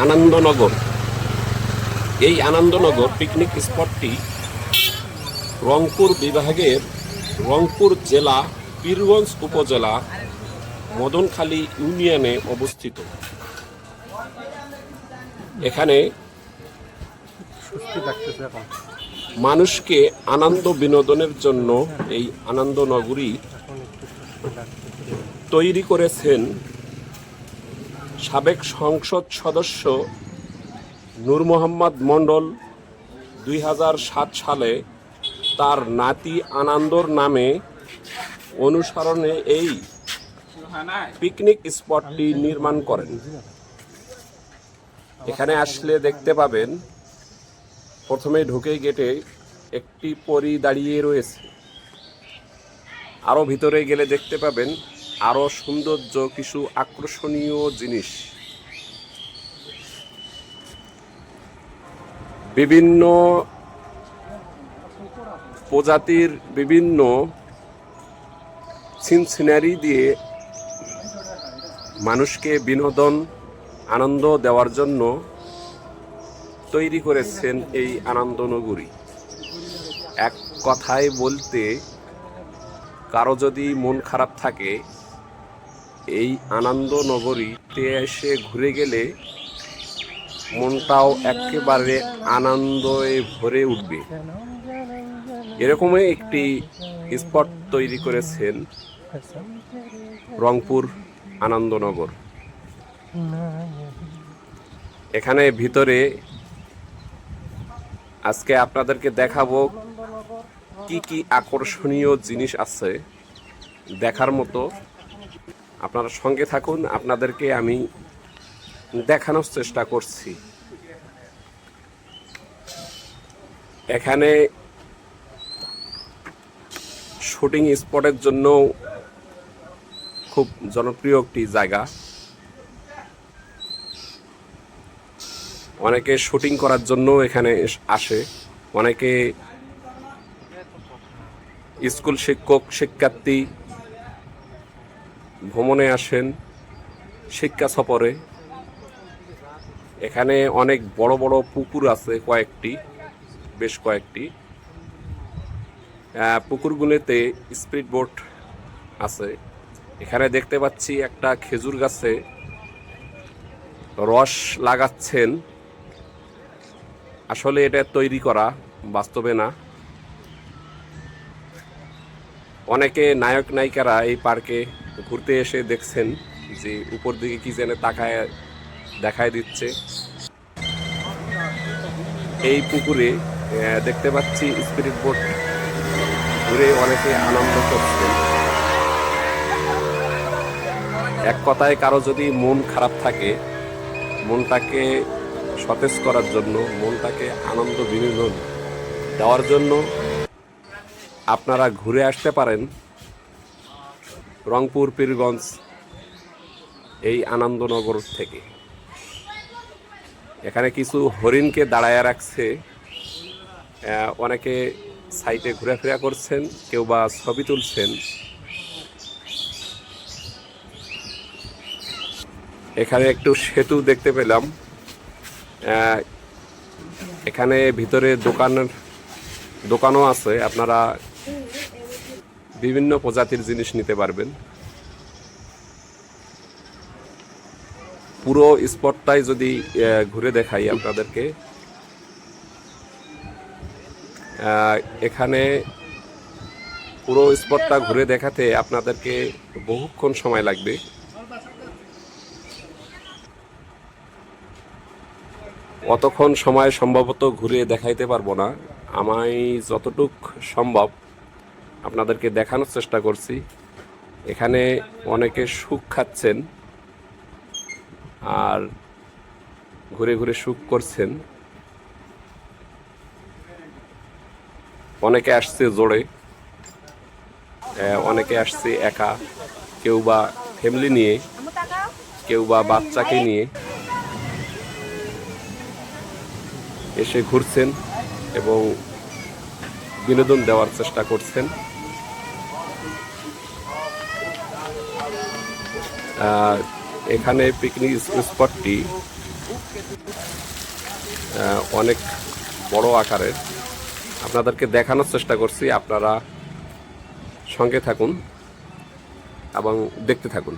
আনন্দনগর। এই আনন্দনগর পিকনিক স্পটটি রংপুর বিভাগের রংপুর জেলা, পীরগঞ্জ উপজেলা, মদনখালী ইউনিয়নে অবস্থিত। এখানে মানুষকে আনন্দ বিনোদনের জন্য এই আনন্দ নগরী এখন একটু সুস্থ লাগতেছে তৈরি করেছেন সাবেক সংসদ সদস্য নূর মোহাম্মদ মণ্ডল দুই হাজার সাত সালে তার নাতি আনন্দর নামে অনুসরণে এই পিকনিক স্পটটি নির্মাণ করেন। এখানে আসলে দেখতে পাবেন, প্রথমে ঢুকে গেটে একটি পরি দাঁড়িয়ে রয়েছে। আরও ভিতরে গেলে দেখতে পাবেন আরও সৌন্দর্য, কিছু আকর্ষণীয় জিনিস। বিভিন্ন প্রজাতির বিভিন্ন সিনসিনারি দিয়ে মানুষকে বিনোদন, আনন্দ দেওয়ার জন্য তৈরি করেছেন এই আনন্দ নগরী এক কথায় বলতে, কারও যদি মন খারাপ থাকে এই আনন্দ নগরীতে এসে ঘুরে গেলে মনটাও একেবারে আনন্দে ভরে উঠবে। এরকমই একটি স্পট তৈরি করেছেন রংপুর আনন্দনগর। এখানে ভিতরে আজকে আপনাদেরকে দেখাবো কি কি আকর্ষণীয় জিনিস আছে দেখার মতো। আপনারা সঙ্গে থাকুন, আপনাদেরকে আমি দেখানোর চেষ্টা করছি। এখানে শুটিং স্পটের জন্য খুব জনপ্রিয় একটি জায়গা। অনেকে শুটিং করার জন্য এখানে আসে, অনেকে স্কুল শিক্ষক, শিক্ষার্থী ভ্রমণে আসেন, শিক্ষা সফরে। এখানে অনেক বড় বড় পুকুর আছে, কয়েকটি, বেশ কয়েকটি। পুকুরগুলোতে স্পিড বোট আছে। এখানে দেখতে পাচ্ছি একটা খেজুর গাছে রস লাগাচ্ছেন। আসলে এটা তৈরি করা, বাস্তবে না। অনেকে নায়ক নায়িকারা এই পার্কে ঘুরতে এসে দেখছেন যে উপর দিকে কি যেন তাকায় দেখায় দিচ্ছে। এই পুকুরে দেখতে পাচ্ছি স্পিরিট বোট ঘুরে অনেকে আনন্দ করছে এক কথায় কারও যদি মন খারাপ থাকে, মনটাকে সতেজ করার জন্য, মনটাকে আনন্দ বিনোদন দেওয়ার জন্য আপনারা ঘুরে আসতে পারেন রংপুর, পীরগঞ্জ, এই আনন্দনগর থেকে। এখানে কিছু হরিণকে দাঁড়ায় রাখছে। অনেকে সাইটে ঘোরাফেরা করছেন, কেউ বা ছবি তুলছেন। এখানে একটু সেতু দেখতে পেলাম। এখানে ভিতরে দোকানের দোকানও আছে, আপনারা বিভিন্ন প্রজাতির জিনিস নিতে পারবেন। পুরো স্পটটাই যদি ঘুরে দেখাই আপনাদেরকে। এখানে পুরো স্পটটা ঘুরে দেখাতে আপনাদেরকে বহুক্ষণ সময় লাগবে। অতক্ষণ সময় সম্ভবত ঘুরে দেখাইতে পারব না। আমায় যতটুক সম্ভব আপনাদেরকে দেখানোর চেষ্টা করছি। এখানে অনেকে সুখ খাচ্ছেন আর ঘুরে ঘুরে সুখ করছেন। অনেকে আসছে জোরে অনেকে আসছে একা, কেউ বা ফ্যামিলি নিয়ে, কেউ বা বাচ্চাকে নিয়ে এসে ঘুরছেন এবং বিনোদন দেওয়ার চেষ্টা করছেন। এখানে পিকনিক স্পটটি অনেক বড় আকারের। আপনাদেরকে দেখানোর চেষ্টা করছি, আপনারা সঙ্গে থাকুন এবং দেখতে থাকুন।